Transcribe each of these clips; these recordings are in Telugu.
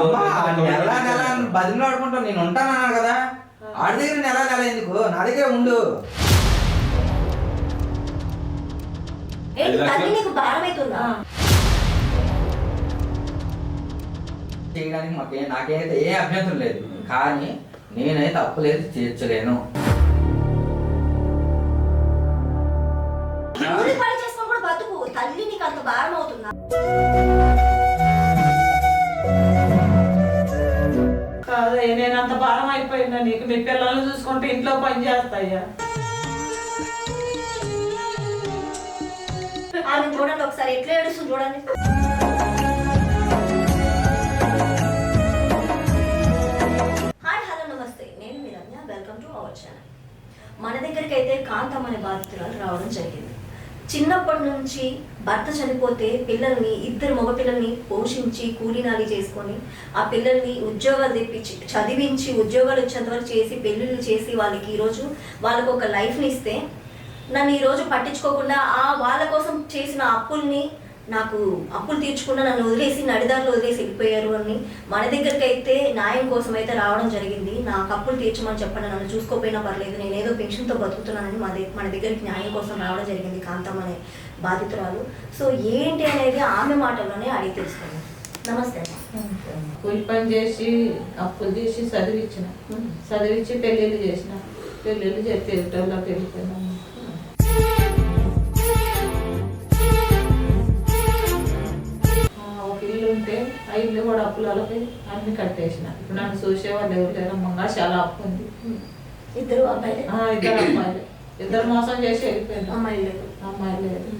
అమ్మా, నెల నెల బదిలో ఆడుకుంటావు నేను ఉంటానన్నాను కదా? ఆడి దగ్గర నెల నెల ఎందుకు నా దగ్గర ఉండు. చేయడానికి మాకే నాకైతే ఏ అభ్యంతరం లేదు. కానీ నేనైతే అప్పులేదు తీర్చలేను. బతుకు. తల్లి నీకు అంత భారం అవుతుందా? నేను అంత భారం అయిపోయినా నీకు? మీ పిల్లల్ని చూసుకుంటే ఇంట్లో పని చేస్తాయ్యా ఆమె చూడండి ఒకసారి ఎట్లా ఏడుస్తుంది చూడండి. హాయ్ హలో నమస్తే. నేను మీ Ramya. Welcome to our channel మన దగ్గరికి అయితే కాంతం బాధితురాలు రావడం జరిగింది. చిన్నప్పటి నుంచి భర్త చనిపోతే పిల్లల్ని ఇద్దరు మగపిల్లల్ని పోషించి కూలీనాలి చేసుకొని ఆ పిల్లల్ని ఉద్యోగాలు తెప్పించి చదివించి ఉద్యోగాలు వచ్చేంత వరకు చేసి పెళ్ళిళ్ళు చేసి వాళ్ళకి ఈరోజు వాళ్ళకు ఒక లైఫ్ని ఇస్తే నన్ను ఈరోజు పట్టించుకోకుండా ఆ వాళ్ళ కోసం చేసిన అప్పుల్ని నాకు అప్పులు తీర్చకుండా నన్ను వదిలేసి నడిదారిలో వదిలేసి వెళ్ళిపోయారు అని మన దగ్గరికి అయితే న్యాయం కోసం అయితే రావడం జరిగింది. నాకు అప్పులు తీర్చమని చెప్పండి నన్ను చూసుకోపోయినా పర్లేదు నేను ఏదో పెన్షన్తో బతుకుతున్నానని మన దగ్గర మన దగ్గరికి న్యాయం కోసం రావడం జరిగింది కాంతం అనే బాధితురాలు. సో ఏంటి అనేది ఆమె మాటల్లోనే అడిగి తెలుసుకున్నాను నమస్తే. కూలి పని చేసి అప్పులు చేసి చదివించిన చదివించి పెళ్ళిళ్ళు చేసిన. పెళ్ళిళ్ళు చెప్పి వాళ్ళకి అప్పులకి అన్ని కట్టేసిన. ఇప్పుడు నన్ను చూసేవాళ్ళు ఎవరు లేరు. చాలా అప్పు ఉంది. ఇద్దరు అబ్బాయిలే ఇద్దరు అమ్మాయిలు. ఇద్దరు మోసం చేసి వెళ్ళిపోయినా అమ్మాయిలు లేరు. అమ్మాయి లేదు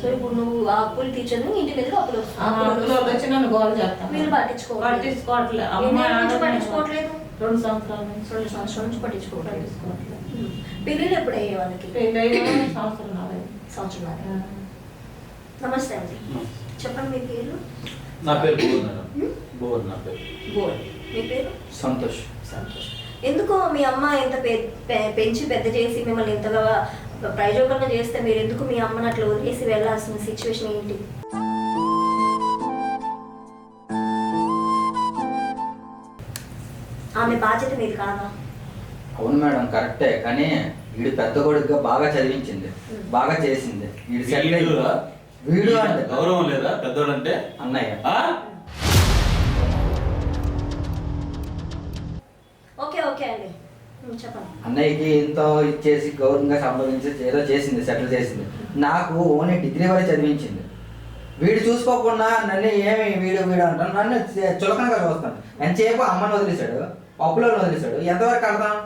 సో ఇప్పుడు నువ్వు ఆ అప్పులు తీర్చదు ఇంటి మీద అప్పులు అప్పులు వచ్చి నన్ను గోల చేస్తాను. మీరు పట్టించుకోవట్లేదు. పట్టించుకోవట్లేదు. అమ్మాయి. పట్టించుకోవట్లేదు? రెండు సంవత్సరాల నుంచి. రెండు సంవత్సరాల నుంచి పట్టించుకోవట్లేదు. పెళ్ళిళ్ళు ఎప్పుడు అయ్యే వాళ్ళకి పెళ్ళి సంవత్సరం. సంవత్సరం. నమస్తే అండి. చెప్పండి మీ పేరు? నా పేరు భువన్ మేడం. భువన్ నా పేరు. మీ పేరు? సంతోష్. సంతోష్. ఎందుకు మీ అమ్మ పె- పెంచి పెద్ద చేసి మిమ్మల్ని ఇంతగా ప్రయోజకంగా చేస్తే మీరు ఎందుకు మీ అమ్మని అట్లా వదిలేసి వెళ్ళాల్సిన సిచ్యువేషన్ ఏంటి? ఆమె బాధ్యత మీది కాదా? అవును మేడం కరెక్టే. కానీ వీడు పెద్ద కొడుకుగా బాగా చదివించింది. బాగా చేసింది. వీడు సెటిల్? వీడు అంటే గౌరవం లేదా? పెద్దోడంటే అన్నయ్య. ఆ? ఓకే ఓకే అండి. చెప్పండి. అన్నయ్యకి ఎంతో ఇచ్చేసి గౌరవంగా సంపాదించి ఏదో చేసింది సెటిల్ చేసింది. నాకు ఓన్లీ డిగ్రీ వరకు చదివించింది. వీడు చూసుకోకుండా నన్ను ఏమి వీడు వీడు అంటాను నన్ను చులకనగా చూస్తాను ఎంతసేపు అమ్మని వదిలేశాడు పప్పులను వదిలేశాడు. ఎంతవరకు కడతాం?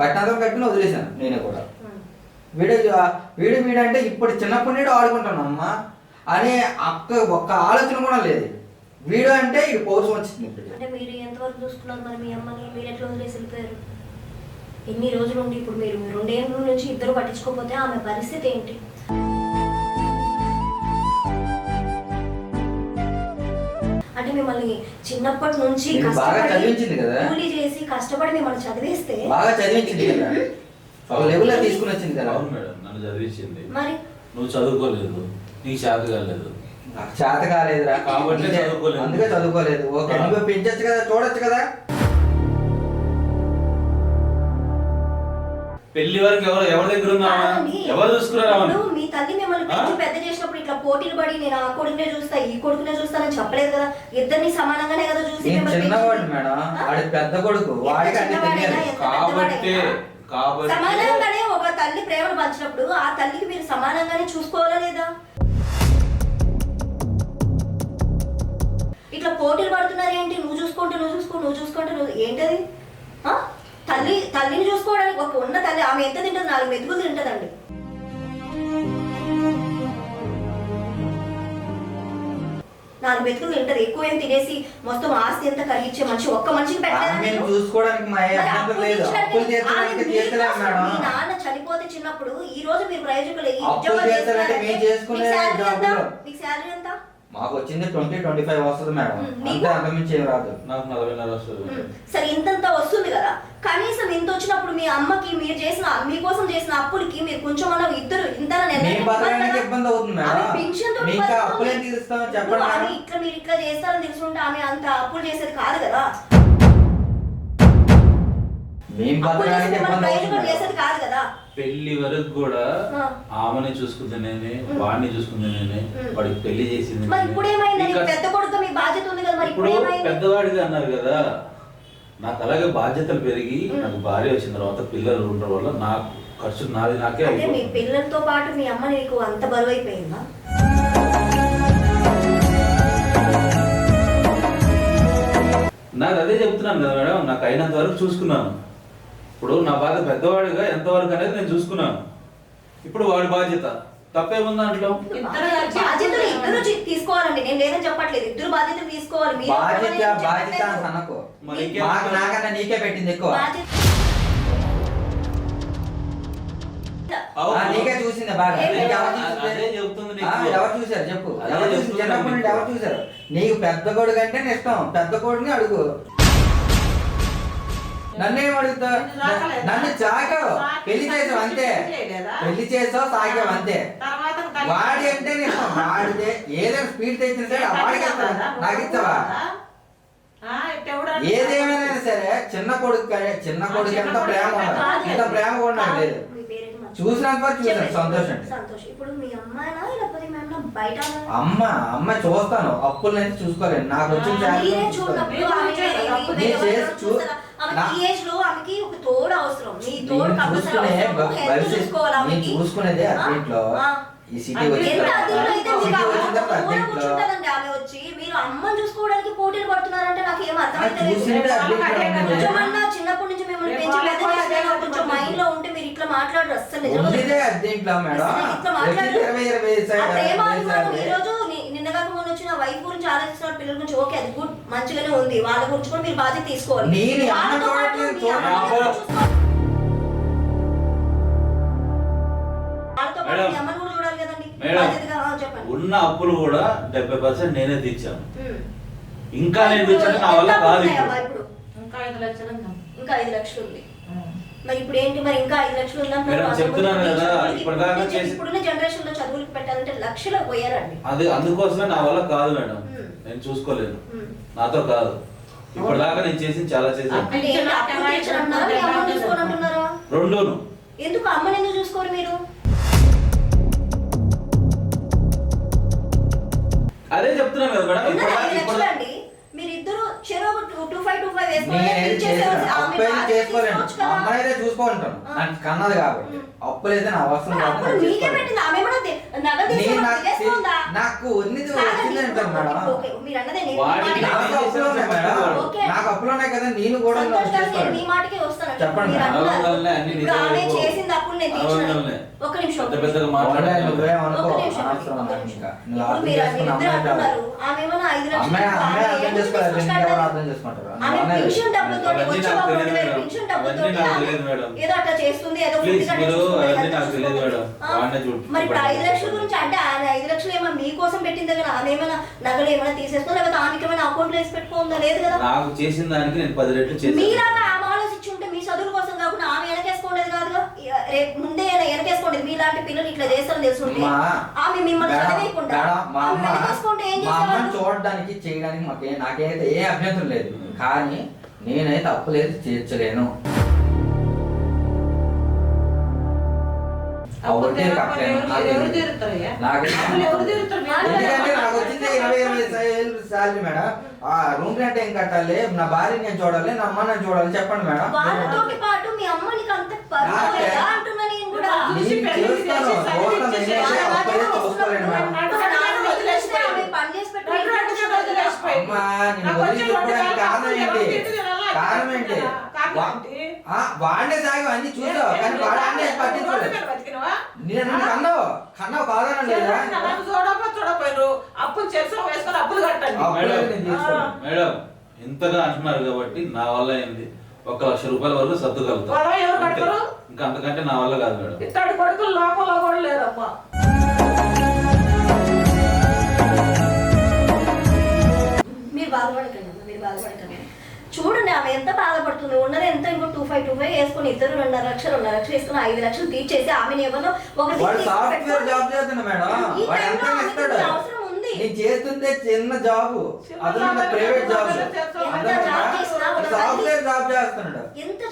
కట్టినంత కట్టిన వదిలేశాను నేను కూడా. వీడు వీడు వీడు అంటే ఇప్పుడు చిన్నప్పటి నుండి ఆడుకుంటాను అమ్మ. అనే అక్క ఒక్క ఆలోచన కూడా లేదు. వీడు అంటే ఇది పౌరుషం వచ్చింది అంటే మీరు ఎంతవరకు చూసుకున్నారు మరి మీ అమ్మని? మీరు ఎట్లా వదిలేసి వెళ్ళిపోయారు? ఎన్ని రోజులు ఉండి ఇప్పుడు మీరు? రెండేళ్ళ నుంచి ఇద్దరు పట్టించుకోకపోతే ఆమె పరిస్థితి ఏంటి? అంటే మిమ్మల్ని చిన్నప్పటి నుంచి బాగా కష్టపడి చదివించింది కదా? కూలీ చేసి కష్టపడి మిమ్మల్ని చదివేస్తే బాగా చదివించింది కదా. ఒక లెవెల్లో తీసుకుని వచ్చింది కదా. అవును మేడం నన్ను చదివించింది. మరి? నువ్వు చదువుకోలేదు. నీకు చేత కాలేదు. నాకు చేత కాలేదురా. కాబట్టి చదువుకోలేదు. అందుకే చదువుకోలేదు. ఓకే. నువ్వు పెంచచ్చు కదా చూడొచ్చు కదా. పెళ్ళి వరకు ఎవరు ఎవరి దగ్గర ఉన్నావా. ఎవరు చూసుకున్నారా మీ తల్లి మిమ్మల్ని పెంచి పెద్ద చేసినప్పుడు ఇట్లా పోటీలు పడి నేను ఆ కొడుకునే చూస్తా ఈ కొడుకునే చూస్తానని చెప్పలేదు కదా. ఇద్దరిని సమానంగానే కదా చూసి చిన్నవాడు. మేడం. ఆ? వాడి పెద్ద కొడుకు. వాడికి కాబట్టి సమానంగానే ఒక తల్లి ప్రేమను పంచినప్పుడు ఆ తల్లికి మీరు సమానంగానే చూసుకోవాలా లేదా? ఇట్లా పోటీలు పడుతున్నారు ఏంటి? నువ్వు చూసుకుంటే నువ్వు చూసుకో నువ్వు చూసుకుంటే నువ్వు ఏంటది? తల్లి తల్లిని చూసుకోవడానికి ఒక ఉన్న తల్లి ఆమె ఎంత తింటుంది? నాలుగు మెతుకులు తింటదండి. నాలుగు మెతుకులు తింటది. ఎక్కువ ఏం తినేసి మొత్తం ఆస్తి ఎంత కలిగించే మనిషి ఒక్క మనిషిని పెట్టలేదా ఆమెను నేను? చూసుకోవడానికి మా మరి అభ్యంతరం అప్పులు లేదు. తీర్చడానికి అప్పులు ఆమె తీర్చడానికి మీ తీర్చలేము కోసం మేడం. మీ నాన్న చనిపోతే చిన్నప్పుడు ఈ రోజు మీరు ప్రయోజకులు మీకు శాలరీ ఎంత? మీకు వచ్చింది ట్వంటీ ట్వంటీ ఫైవ్ వస్తుంది మేడం? అంతే అంతమించి ఏం రాదు. నాకు నలభైన్నర వస్తుంది. సరే ఇంతంత వస్తుంది కదా. కనీసం ఇంత వచ్చినప్పుడు మీ అమ్మకి మీరు చేసిన మీకోసం చేసిన అప్పులకి మీరు కొంచెం అన్న ఇద్దరు ఇంత ఇబ్బంది అవుతుంది అప్పులేం చెప్పండి ఇట్లా మీరు ఇట్లా చేస్తారని తెలుసుంటే ఆమె అంత అప్పులు చేసేది కాదు కదా. పెళ్ళి వరకు కూడా. ఆమెని చూసుకుంది నేనే వాడిని చూసుకుంది నేనే. వాడికి పెళ్ళి చేసింది. ఇప్పుడు పెద్దవాడిగా అన్నారు కదా నాకు అలాగే బాధ్యతలు పెరిగి. నాకు భార్య వచ్చిన తర్వాత పిల్లలు ఉండడం వల్ల నాకు ఖర్చు నాది నాకే మీ. పిల్లలతో పాటు మీ అమ్మ నీకు అంత బరువు అయిపోయిందా నాకు అదే చెప్తున్నాను కదా మేడం నాకు అయినంత వరకు చూసుకున్నాను ఇప్పుడు నా బాధ పెద్దవాడిగా ఎంతవరకు అనేది నేను చూసుకున్నాను. ఇప్పుడు వాడి బాధ్యత. తప్పేముంది దాంట్లో ఇద్దరు కలిసి బాధ్యతలు ఇద్దరు చే- తీసుకోవాలండి. నేను లేదని చెప్పట్లేదు. ఇద్దరు బాధ్యతలు తీసుకోవాలి. మీరు బాధ్యత బాధ్యత చెప్పట్లేదు. అని అనకు. మరి ఇంకేం మాకు నాకన్నా నీకే పెట్టింది ఎక్కువ. బాధ్యత అవును. ఆ, నీకే చూసింది బాగా. ఏం నీకు ఎవరు లేదు. చూసింది? అదే చెప్తుంది ఆ, నీకు. ఎవరు చూసారు చెప్పు. అదే ఎవరు చూసి చిన్నప్పటి నుండి నీకు. ఎవరు చూసారు నీకు పెద్ద కొడుకు అంటే ఇష్టం. పెద్ద కొడుకుని అడుగు. నన్నేం అడుగుతా? నిన్ను చాకావు పెళ్ళి చేసావు అంతే. పెళ్ళి చేసావు సాగావు అంతే. వాడి అంటే నేను వాడితే ఏదైనా స్పీడ్ తెచ్చిన సరే వాడికి నాకు ఇస్తావా ఇట్టెవడు ఏదేమైనా సరే చిన్న కొడుకు చిన్న కొడుకు ఎంత ప్రేమ ఇంత ప్రేమ కూడా నాకు లేదు. చూసినంత వరకు చూసాను. సంతోషం అండి సంతోష్. ఇప్పుడు మీ అమ్మాయినా లేకపోతే మీ అమ్మ బయట? అమ్మ అమ్మ చూస్తాను. అప్పులు అయితే చూసుకోలేను నాకు వచ్చిన చూసుకునేదే ఆ. ఈ సిటీ వచ్చి. మీరు అమ్మని చూసుకోవడానికి పోటీలు పడుతున్నారంటే నాకు ఏం అర్థమైతే చిన్నప్పటి నుంచి మిమ్మల్ని పెంచి కొంచెం. మైండ్లో ఉంటే మీరు ఇట్లా మాట్లాడరు అస్సలు. ఇట్లా మాట్లాడరు. ప్రేమ. ఈ రోజు మొన్న వచ్చిన వైఫ్ గురించి ఆలోచిస్తున్న పిల్లల గురించి ఓకే అది గుడ్ మంచిగానే ఉంది వాళ్ళ గురించి కూడా మీరు బాధ్యత తీసుకోవాలి నేను ఈ అమ్మ వాళ్ళతో పాటు చూడట్లేదు, మీ చూడండి. అమ్మని కూడా అబ్బో. చూసుకోవాలి. వాళ్ళతో పాటు మేడం. మీ అమ్మని కూడా చూడాలి కదండి మేడం. బాధ్యతగా ఆ, చెప్పండి ఉన్న అప్పులు కూడా డెబ్బై పర్సెంట్ నేనే తీర్చాను ఉమ్. ఇంకా నేను నా వల్ల కాదు. ఇప్పుడు ఇంకా ఐదు లక్షలు ఉందాం ఇంకా ఐదు లక్షలు ఉంది మరి ఇప్పుడు ఏంటి మరి ఇంకా ఐదు లక్షలు ఇప్పటిదాకా ఇప్పుడున్న జనరేషన్లో చదువులకు పెట్టాలంటే లక్షలు పోయారండి. అది అందుకోసమే నా వల్ల కాదు మేడం. నేను చూసుకోలేను ఉమ్. నాతో కాదు. ఇప్పటిదాకా నేను చేసింది చాలా చేశాను. రెండును. ఎందుకు అమ్మని ఎందుకు చూసుకోరు మీరు? అదే చెప్తున్నాను కదా madam two two five two five వేసుకొని నేనేది చేసిన ఇచ్చేసేవాళ్ళు. ఆమె అప్పులు అయితే బాధ్యత చేసుకోలేను. తీసుకోవచ్చు కదా. అమ్మాయి అయితే చూసుకుంటాను. నాకు కన్నది కాబట్టి. అప్పులు అయితే నా అవసరం నాకు ఉన్నది కాదండి, వచ్చింది అంటాను మేడం. నాకు అప్పులు ఉన్నాయి కదా. నేను కూడా సంతోష్ గారు, నేను చేసుకోను. మీ మాటకే వస్తాను. చెప్పండి. ఒక నిమిషం. అమ్మాయి అర్థం ఎందుకు అర్థం చేసుకుంటారు? ఆమె అమ్మాయి పెన్షన్ డబ్బులతో అవన్నీ వచ్చే నాకు ఒక తెలియదు రెండు వేల మేడం. పెన్షన్ అవన్నీ డబ్బులతో నాకు ఆమె తెలియదు మేడం. ఏదో అట్లా చేస్తుంది ఏదో Please, ఫుడ్ మీరు ఇప్పుడు ఐదు లక్షల గురించి అంటే ఐదు లక్షలు ఏమో మీకోసం పెట్టింది కదా? ఆమె ఏమైనా నగలు ఏమైనా తీసేసుకో లేకపోతే ఆమెకి ఏమైనా అకౌంట్లో వేసి పెట్టుకోందా లేదు కదా? నాకు చేసిన దానికి నేను పది రెట్లు మీలాగా ఆమె మీ చదువుల కోసం కాకుండా ఆమె ఇక రేపు ముందే వెనకేసుకోండి. మీలాంటి పిల్లలు ఇట్లా చేస్తారని తెలుసుంటే మా ఆమె మిమ్మల్ని చదివేయకుండా చూడడానికి చేయడానికి మాకే నాకైతే ఏ అభ్యంతరం లేదు. కానీ నేనైతే అప్పులేదు తీర్చలేను. Salary madam. ఆ రూమ్ రెంట్ ఏం కట్టాలి? నా భార్య నేను చూడాలి నా అమ్మ నేను చూడాలి చెప్పండి మేడం. వాళ్ళతోటి పాటు మీ అమ్మని అంత కారణం ఏంటి? వాడినే సాగి అన్ని చూసావు. కానీ వాడు అన్నీ? నేను కన్నావు. కన్నావు కాదనం లేదా? చెల్లెలు నన్ను చూడపో చూడపోయారు అప్పులు చేసాం వేసుకొని అప్పులు కట్టండి. మేడం ఇంతగా అంటున్నారు కాబట్టి నా వల్ల ఏంది? ఒక లక్ష రూపాయల వరకు సర్దుగలుగుతాం ఎవరు ఇంకా అంతకంటే నా వల్ల కాదు మేడం. ఇతడి కొడుకులు లోపల కూడా లేదమ్మా మీరు బాధపడకండి మీరు బాధపడకండి. చూడండి ఆమె ఎంత బాధపడుతుంది? ఉన్నది ఎంత? ఇంకో టూ ఫైవ్ టూ ఫైవ్ వేసుకుని ఇద్దరు రెండున్నర లక్షలు ఉన్నారు లక్షలు వేసుకుని ఐదు లక్షలు తీర్చేసి ఆమెను ఎవరినో అవసరం నేను చేస్తుంటే చిన్న జాబ్. చిన్న job private job. Job. Software చేస్తున్నాడు. ఎంత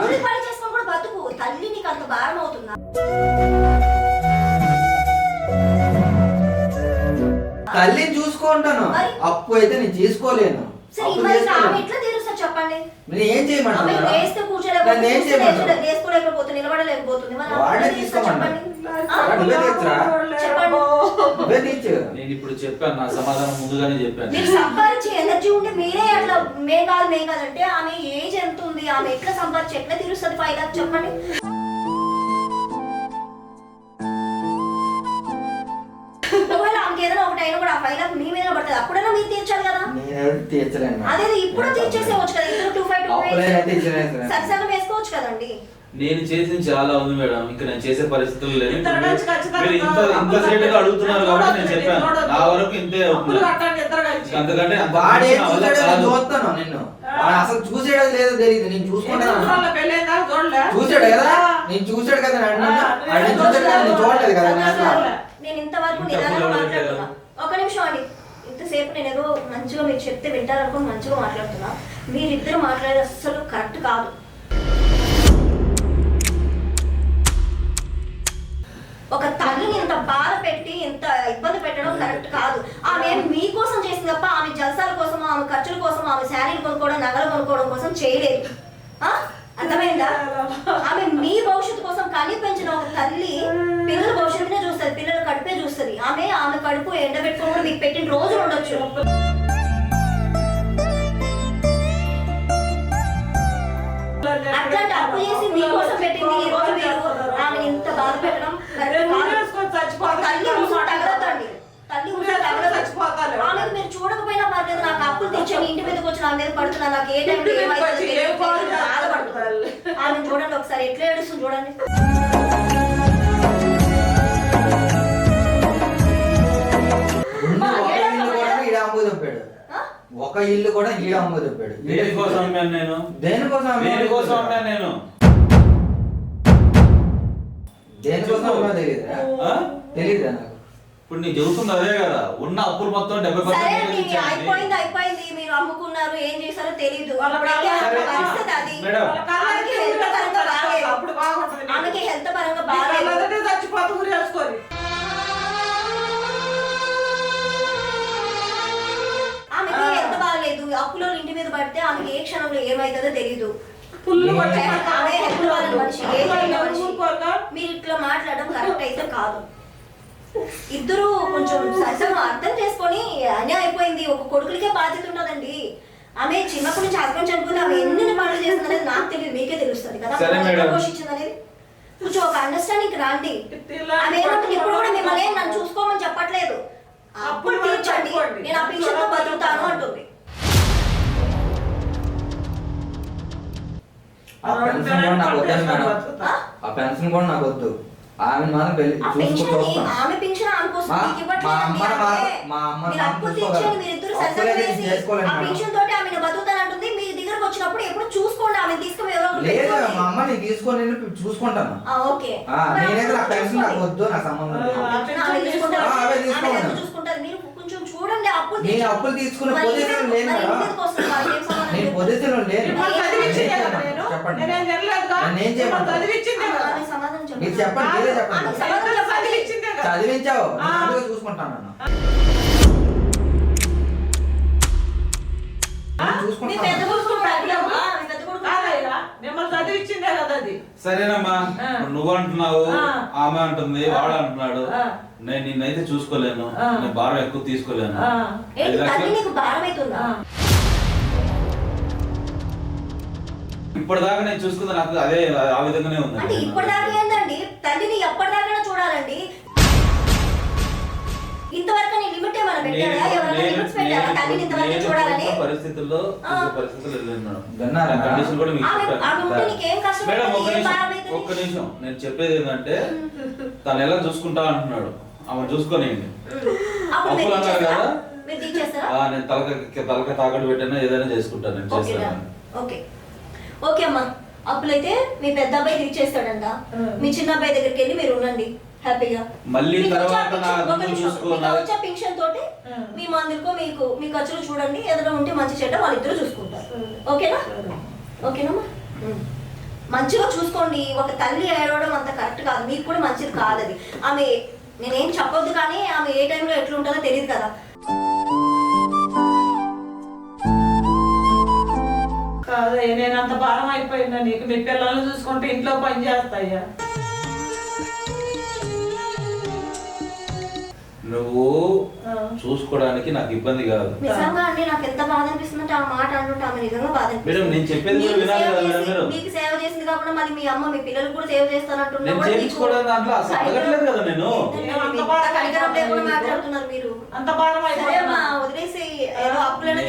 కూలి పని కూడా బతుకు. తల్లి నీకు అంత భారం అవుతుందా? తల్లిని చూసుకుంటాను? అప్పు అయితే నేను చేసుకోలేను చెప్పండి? నేను ఏం చేయమంటాను వేస్తే కూర్చోలేకపోతే నిలబడలేకపోతుంది. చెప్పండి? నేను ఇప్పుడు చెప్పాను నా సమాధానం ముందుగానే చెప్పాను. మీరు సంపాదించే ఎనర్జీ ఉంటే మీరే అట్లా మే కాదు మే కాదంటే ఆమె ఏజ్ ఎంత ఉంది? ఆమె ఎట్లా సంపాదించి ఎట్లా తీరుస్తుంది? ఫైవ్ లాక్ చెప్పండి. ఒకవేళ ఆమెకి ఏదైనా ఒకటి అయినా కూడా ఆ ఫైవ్ లాక్ మీ మీద పడుతుంది. అప్పుడైనా మీరు తీర్చాలి కదా. నేను తీర్చలేను. అదే ఇప్పుడు తీర్చేసేవచ్చు కదా. ఇద్దరు టూ ఫైవ్ టూ అప్పులైనా తీర్చలేను. వేసుకోవచ్చు కదండి. నేను చేసింది చాలా ఉంది మేడం. ఇంకా నేను చేసే పరిస్థితులు లేదు ఖచ్చితంగా మీరు ఇంత. అడుగుతున్నారు కాబట్టి నేను చెప్పాను. నా వరకు ఇంతే అప్పులు అవుతుంది కట్టండి ఇద్దరు కలిసి. అంతకంటే అంత వాడు ఏం మించిన వల్ల చూసాడో నేను కాదు. చూస్తాను నిన్ను. వాడు అసలు చూసాడో లేదో తెలియదు. నేను చూసుకుంటాను సంవత్సరాల పెళ్ళైందా? చూడలే? చూసాడు కదా. నేను చూసాడు కదా నన్ను? నేను చూసాడు కదా? నేను చూడలేదు కదా నేను అసలు చూడలేదు. నేను ఇంతవరకు ఇంకా నిదానంగా అప్పులు మాట్లాడుతున్నా. ఒక నిమిషం అండి. ఇంతసేపు నేను ఏదో మంచిగా మీరు చెప్తే వింటారనుకుని మంచిగా మాట్లాడుతున్నా. మీరిద్దరు మాట్లాడేది అస్సలు కరెక్ట్ కాదు. ఒక తల్లిని ఇంత బాధ పెట్టి ఇంత ఇబ్బంది పెట్టడం కరెక్ట్ కాదు. ఆమె మీకోసం చేసింది తప్ప ఆమె జలసాల కోసం ఆమె ఖర్చుల కోసం ఆమె శారీలు కొనుక్కోవడం నగలు కొనుక్కోవడం కోసం చేయలేదు? అర్థమైందా? ఆమె మీ భవిష్యత్తు కోసం కని పెంచిన ఒక తల్లి పిల్లల భవిష్యత్తునే చూస్తుంది పిల్లల కడుపే చూస్తుంది. ఆమె ఆమె కడుపు ఎండబెట్టుకొని కూడా మీకు పెట్టిన రోజులు ఉండొచ్చు. అట్లాంటి అప్పు చేసి మీకోసం పెట్టింది ఈ రోజు మీరు. ఆమెకు మీరు చూడకపోయినా పర్లేదు నాకు అప్పులు తెచ్చాను ఇంటి మీదకి వచ్చి నా మీద పడుతున్నా. నాకు ఏ టైంలో ఏమైతుందో? ఆమె చూడండి ఒకసారి. ఎట్లా ఏడుస్తుంది చూడండి. ఒక ఇల్లు కూడా ఈడ అమ్ము తప్పాడు ఆ? ఒక ఇల్లు కూడా ఈడ అమ్ము తప్పాడు దేనికోసం అమ్మాను నేను? దేనికోసం? దేనికోసం అమ్మాను నేను? దేనికోసం నాకు? ఇప్పుడు చెబుతుంది అదే కదా. ఉన్న అప్పులు మొత్తం డెబ్బై సరే పర్సెంట్. అయిపోయింది అయిపోయింది. మీరు అమ్ముకున్నారు ఏం చేశారో తెలియదు. పరిస్థితి అది. మేడం. వాళ్ళ ఆమెకి హెల్త్ పరంగా బాగాలేదు. అప్పుడు బాగుంటుంది నీకు. ఆమెకి హెల్త్ పరంగా నీ బాగాలేదు. కళ్ళతోటే చచ్చిపోతా ఊరేసుకొని. ఆమెకి హెల్త్ బాగాలేదు. అప్పులో ఇంటి మీద పడితే ఆమెకి ఏ క్షణంలో ఏమైతుందో తెలియదు ఆమె హెల్త్ మనిషి ఏ చేయని మనిషి? మీరు ఇట్లా మాట్లాడడం కరెక్ట్ అయితే కాదు. ఇద్దరు కొంచెం సరసంగా అర్థం చేసుకొని అనే అయిపోయింది. ఒక కొడుకులకే బాధ్యత ఉంటుందండి ఆమె చిన్నప్పటి నుంచి హస్బెండ్ చనిపోతే ఆమె ఎన్ని పనులు చేస్తుంది అనేది నాకు తెలియదు మీకే తెలుస్తుంది కదా. పోషించింది అనేది కొంచెం ఒక అండర్స్టాండింగ్ రాండి. ఆమె ఏమంటుంది? ఇప్పుడు కూడా మిమ్మల్ని ఏం నన్ను చూసుకోమని చెప్పట్లేదు. అప్పుడు తీర్చండి. నేను ఆ పింఛన్తో బతుకుతాను అంటుంది. ఆ పెన్షన్ నాకు వద్దు మేడం. ఆ? పెన్షన్ కూడా నాకు వద్దు ఆమె మాత్రం పెళ్ళి ఆ ఆమె పెన్షన్ ఆమె కోసం మా- మీకు. మా అమ్మని మా- అమ్మని మీరు చూసుకోగలరు. తీర్చండి, అప్పులే సరసంగా నేను వేసి చేసుకోలేను ఆ మేడం. పెన్షన్ తోటి ఆమెను బతుకుతానంటుంది మీ దగ్గరకు వచ్చినప్పుడు ఎప్పుడు చూసుకోండి ఆమె తీసుకుని ఎవరో ఒకరు లేదు పెట్టుకోండి. మా అమ్మ తీసుకొని వెళ్ళి చూసుకుంటాను ఆ, ఓకే ఆ, మరి నేనైతే నా అప్పుడు పెన్షన్ నాకు చూసుకోండి. వద్దు నాకు సంబంధం లేదు ఆ, పెన్షన్ ఆమె తీసుకుంటారు. ఆ, అవే ఆమె తీసుకోండి. ఎంత చూసుకుంటారు మీరు కొంచెం చూడండి అప్పులు నేను తీర్చండి. అప్పులు తీసుకునే మరి పొజిషన్ ఇంటికి- లేను మరి కదా. ఇంటికి వస్తుంది వాళ్ళకి ఏం సంబంధం నేను లేదు. పొజిషన్ చదివించిందే కదా నేను. చెప్పండి. నేనేం. మీరు చెప్పండి మీరే. చదివించావు. చూసుకుంటాను సరేనమ్మా. నువ్వు అంటున్నావు ఆ. ఆమె అంటుంది వాడు అంటున్నాడు. నేను నిన్నైతే చూసుకోలేను. నేను భారం ఎక్కువ తీసుకోలేను. ఇప్పటిదాకా నేను చూసుకుంది నాకు అదే ఆ విధంగానే ఉంది. అంటే ఇప్పటిదాకా ఏందండి? తల్లిని ఎప్పటిదాకా చూడాలండి. ఇంతవరకు నీ లిమిట్ ఏమైనా పెట్టారా? నేను- ఎవరైనా నేను- లిమిట్స్ పెట్టారా? నేను తల్లిని ఇంతవరకు నేను చూడాలని? పరిస్థితుల్లో ఆ. చూసే పరిస్థితుల్లో కండిషన్ కూడా మీకు నీకేం కష్టం మేడం? ఒక్క ఏం నిమిషం? ఒక్క నిమిషం. నేను చెప్పేది ఏంటంటే తను ఎలా చూసుకుంటా అంటున్నాడు. ఆమె చూసుకోనియండి. అప్పులు అన్నారు? కదా? నేను తలక తలక తాకట్టు పెట్టినా ఏదైనా చేసుకుంటాను నేను చేస్తాను. ఓకే. ఓకే అమ్మా. అప్పులైతే మీ పెద్ద అబ్బాయి తీర్చేస్తాడంట. మీ చిన్న అబ్బాయి దగ్గరికి వెళ్ళి మీరు ఉండండి. హ్యాపీగా. మళ్ళీ తర్వాత నా. చూసుకో, నా- వచ్చే పింఛన్ తోటి. మీ మందులకు మీకు మీ ఖర్చులు చూడండి. ఏదైనా ఉంటే మంచి చెడ్డ వాళ్ళిద్దరూ చూసుకుంటారు. ఓకేనా? ఓకేనమ్మా. మంచిగా చూసుకోండి. ఒక తల్లి ఏడవడం అంత కరెక్ట్ కాదు. మీకు కూడా మంచిది కాదు అది. ఆమె నేనేం చెప్పొద్దు కానీ ఆమె ఏ టైంలో ఎట్లుంటుందో తెలియదు కదా. కాదయ్యా నేను అంత భారం అయిపోయిందా నీకు మీ పిల్లల్ని చూసుకుంటే ఇంట్లో పని చేస్తాయ్యా నువ్వు. చూసుకోవడానికి నాకు ఇబ్బంది కాదు నిజంగా అండి నాకు ఎంత బాధ అనిపిస్తుందంటే ఆ మాట అంటుంటే ఆమె నిజంగా బాధ మేడం, అనిపిస్తుంది. నేను చెప్పేది కూడా మీకు వినాలి సేవ కదా మేడం చేసి- మీరు? మీకు సేవ చేసింది కాకుండా మరి మీ అమ్మ మీ పిల్లలకు కూడా సేవ చేస్తానంటున్నా నేను కూడా మీకు చేయించుకోవడం దాంట్లో అసలు అడగట్లేదు కదా నేను. ఏంటండి అంత మీరు బాధ ఇంత కనికరం లేకుండా మీకు? మాట్లాడుతున్నారు మీరు అంత భారం వదిలేసి ఏదో అప్పులను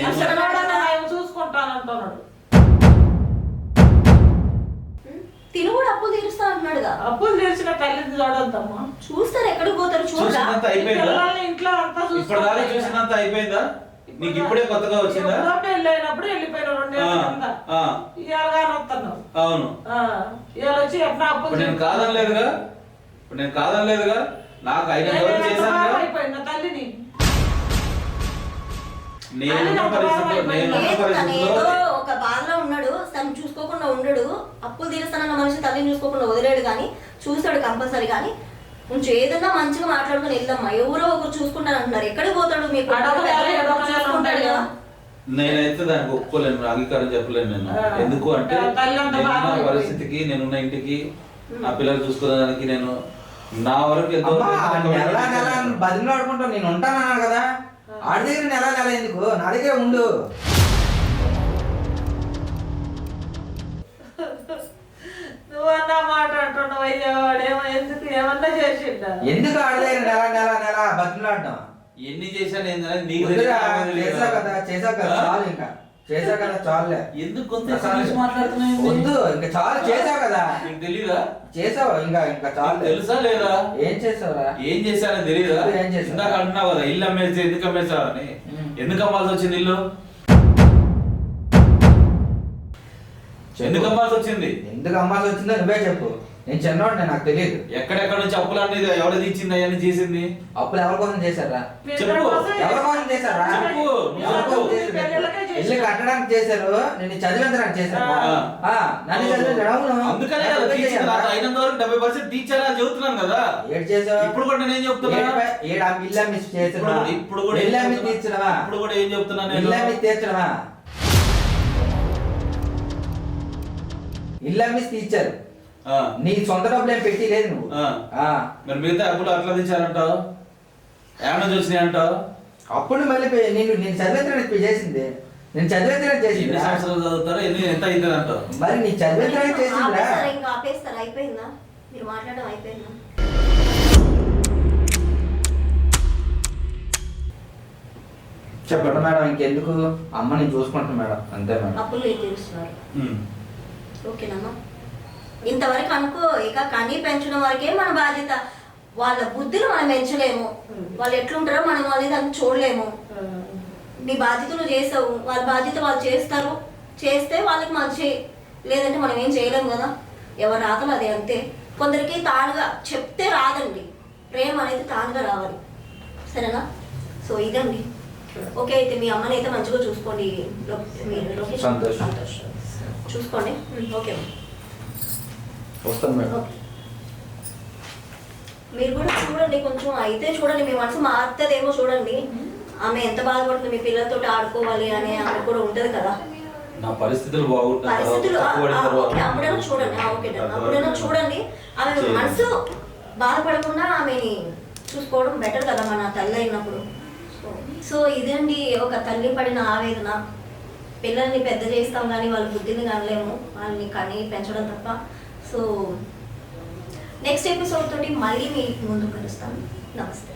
తిను కూడా అప్పులు తీరుస్తా అంటున్నాడుగా. అప్పులు తెరిచిన తల్లిని చూడొద్దమ్మా. చూస్తారు ఎక్కడికి పోతారు చూడరా? చూసినంత అయిపోయిందా? పిల్లల్ని ఇంట్లో అంతా చూసుకుంటాయ్యా. చూసినంత అయిపోయిందా? నీకు ఇప్పుడే కొత్తగా వచ్చిందా? ఎప్పుడో పెళ్ళి అయినప్పుడు వెళ్ళిపోయిన ఆ, రెండేళ్ళ కింద. ఆ, ఇవాళ కానీ వస్తున్నావు అవును. ఆ, ఇవాళ వచ్చి ఎట్లా అప్పులు ఇప్పుడు నేను కాదనలేదుగా? ఇప్పుడు నేను కాదనలేదుగా? నాకు అయినంత వరకు నేను ఎంత చేశాను తల్లిని? నేను ఉన్న పరిస్థితిలో నేను ఉన్న ఏదో పరిస్థితిలో బాధలో ఉన్నాడు తను చూసుకోకుండా ఉండడు. అప్పులు తీరుస్తానన్న మనిషి తల్లిని చూసుకోకుండా వదిలేడు కానీ చూస్తాడు కంపల్సరీ కానీ. కొంచెం ఏదన్నా మంచిగా మాట్లాడుకుని వెళ్దామా ఎవరో ఒకరు చూసుకుంటాను అంటున్నారు. ఎక్కడికి పోతాడు మీకు చూసుకుంటాడు కదా కదా. నేనైతే దానికి ఒప్పుకోలేను అంగీకారం చెప్పలేను నేను. ఎందుకు అంటే తల్లి నేనున్న బాధపడిపోయింది. పరిస్థితికి నేనున్న ఇంటికి నా పిల్లలు చూసుకోవడానికి నేను నా వరకు ఎంతో నెల నెల. బదిలో ఆడుకుంటా నేను ఉంటానన్నాను కదా. ఆడి దగ్గర నెల నెల ఎందుకు? నా దగ్గర ఉండు. నువ్వన్నా మాట అంటున్నావు అయ్యా వాడేమో ఎందుకు ఏమన్నా చేసిండా? ఎందుకు ఆడి దగ్గర నెల నెల నెల బతిలాడడం ఎన్ని చేశాను ఏంటనేది నీకు వద్దురా, తెలియదు, తెలియదు. చేసా కదా చేసా కదా? చాలు ఇంకా. చేసా కదా చాలులే. ఎందుకు మాట్లాడుతున్నావు వద్దు ఇంకా చాలు చేసావు కదా. నీకు తెలీదా? చేసావు ఇంకా ఇంకా చాలు నీకు తెలుసా లేదా? ఏం చేసావురా ఏం చేశానని తెలియదా ఏం చేశావు? ఇందాక అంటున్నావు కదా ఇల్లు అమ్మేసి ఎందుకు అమ్మేసావని. ఉమ్. ఎందుకు అమ్మాల్సి వచ్చింది ఇల్లు? ఎందుకు అమ్మాల్సి వచ్చింది? ఎందుకు అమ్మాల్సి వచ్చిందో నువ్వే చెప్పు. నేను చిన్నవాడిని నాకు తెలియదు ఎక్కడెక్కడ నుంచి అప్పులు అనేది ఎవరు తీర్చింది అవన్నీ చేసింది? అప్పులు ఎవరి కోసం చేశారా? చెప్పు. ఎవరి కోసం చేశారా? చెప్పు. ఎవరి కోసం మీ చేశారు? ఇల్లు చేశారు. కట్టడానికి చేశారు. నేను చదివించడానికి చేశారు. ఆ. ఆ, నన్ను చదివించడం అందుకనే కదా తీర్చింది అయినంత వరకు డెబ్బై పర్సెంట్ టీచర్ అని చెబుతున్నాను కదా. ఏడు చేసావు ఇప్పుడు కూడా నేను ఏం చెప్తున్నా? ఏడు- ఇల్లు అమ్మి చేసినవా? ఇప్పుడు కూడా ఇల్లు అమ్మి చెప్తున్నా? తీర్చినవా ఇప్పుడు కూడా ఏం చెప్తున్నా నేను? ఇల్లు అమ్మి తీర్చడమా ఇల్లు అమ్మి తీర్చారు. ఆ, నీ సొంత డబ్బులు ఏం పెట్టి లేదు నువ్వు. మరి మిగతా అప్పులు అట్లా తెచ్చారంటావు ఏమన్నా చూసినాయి అంటావు? అప్పుడు మళ్ళీ నేను నేను చదివించడానికి చేసింది. నేను ఎన్ని చేసింది సంవత్సరాలు చదువుతారో ఎన్ని ఎంత అయింది అంటావు? మరి నీ చదివించడానికి చేసిందిరా ఇంకా ఆపేస్తారా? అయిపోయిందా? మీరు మాట్లాడడం అయిపోయిందా? చెప్పండి మేడం ఇంకెందుకు? అమ్మ నేను చూసుకుంటాను మేడం. అంతే మేడం. అప్పులు మీరు తీరుస్తున్నారు ఉమ్. ఓకేనమ్మా ఇంతవరకు అనుకో ఇక కనీ పెంచడం వరకే మన బాధ్యత. వాళ్ళ బుద్ధిని మనం పెంచలేము. వాళ్ళు ఎట్లుంటారో మనం వాళ్ళని దాన్ని చూడలేము. నీ బాధ్యత నువ్వు చేసావు. వాళ్ళ బాధ్యత వాళ్ళు చేస్తారు. చేస్తే వాళ్ళకి మంచి లేదంటే మనం ఏం చేయలేము కదా. ఎవరి రాతలు అదే అంతే. కొందరికి తానుగా చెప్తే రాదండి. ప్రేమ అనేది తానుగా రావాలి. సరేనా? సో ఇదండి. ఓకే. అయితే మీ అమ్మని అయితే మంచిగా చూసుకోండి. సంతోషం. చూసుకోండి. ఓకే వస్తాను మేడం. మీరు కూడా చూడండి కొంచెం అయితే చూడండి. మీ మనసు మారుతుందేమో చూడండి. ఆమె ఎంత బాధపడుతుంది మీ పిల్లలతో ఆడుకోవాలి అని ఆమె కూడా ఉంటది కదా. నా పరిస్థితులు అప్పుడైనా చూడండి. Okay done. అప్పుడైనా చూడండి. ఆమె. మనసు బాధపడకుండా ఆమెని చూసుకోవడం బెటర్ కదా మన తల్లి అయినప్పుడు. సో- సో ఇదండి ఒక తల్లి పడిన ఆవేదన. పిల్లల్ని పెద్ద చేస్తాం కానీ వాళ్ళ బుద్ధిని కనలేము. వాళ్ళని కని పెంచడం తప్ప. సో నెక్స్ట్ ఎపిసోడ్ తోటి మళ్ళీ మీ ముందు కలుస్తాను నమస్తే.